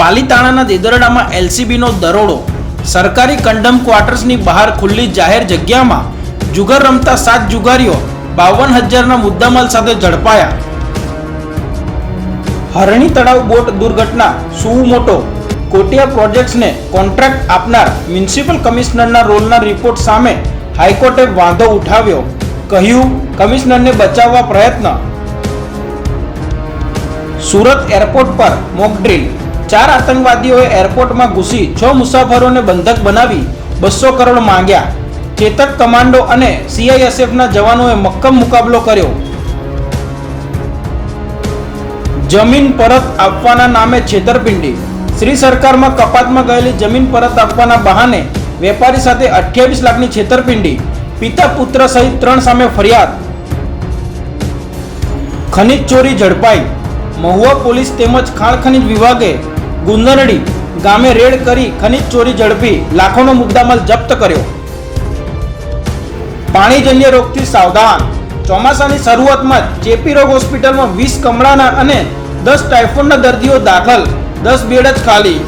પાલીતાણાના દેદરડામાં એલસીબીનો દરોડો. સરકારી કંડમ ક્વાર્ટર્સની બહાર ખુલ્લી જાહેર જગ્યામાં જુગાર રમતા સાત જુગારીઓ બાવન હજારના મુદ્દામાલ સાથે ઝડપાયા. હરણી તળાવ બોટ દુર્ઘટના સુવ મોટો? કોટિયા પ્રોજેક્ટ્સને કોન્ટ્રાક્ટ આપનાર મ્યુનિસિપલ કમિશનરના રોલના રિપોર્ટ સામે હાઈકોર્ટે વાંધો ઉઠાવ્યો. કહ્યું, કમિશનરને બચાવવા પ્રયત્ન. સુરત એરપોર્ટ પર મોક ડ્રીલ ચાર આતંકવાદીઓએ એરપોર્ટમાં ઘૂસી છ મુસાફરોને બંધક બનાવી બસો કરોડ માંગ્યા. ચેતક કમાન્ડો અને સીઆઈએસએફના જવાનોએ મક્કમ મુકાબલો કર્યો. જમીન પરત આપવાના નામે છેતરપિંડી. શ્રી સરકારમાં કપાતમાં ગયેલી જમીન પરત આપવાના બહાને વેપારી સાથે અઠ્યાવીસ લાખની છેતરપિંડી. પિતા પુત્ર સહિત ત્રણ સામે ફરિયાદ. ખનિજ ચોરી ઝડપાઈ. મહુવા પોલીસ તેમજ ખાણ ખનિજ વિભાગે ગુંદરડી ગામે રેડ કરી ખનિજ ચોરી ઝડપી લાખોનો મુદ્દામાલ જપ્ત કર્યો. પાણીજન્ય રોગથી સાવધાન. ચોમાસાની શરૂઆતમાં ચેપી રોગ હોસ્પિટલમાં વીસ કમળાના અને દસ ટાઇફોઇડના દર્દીઓ દાખલ. દસ બેડ જ ખાલી.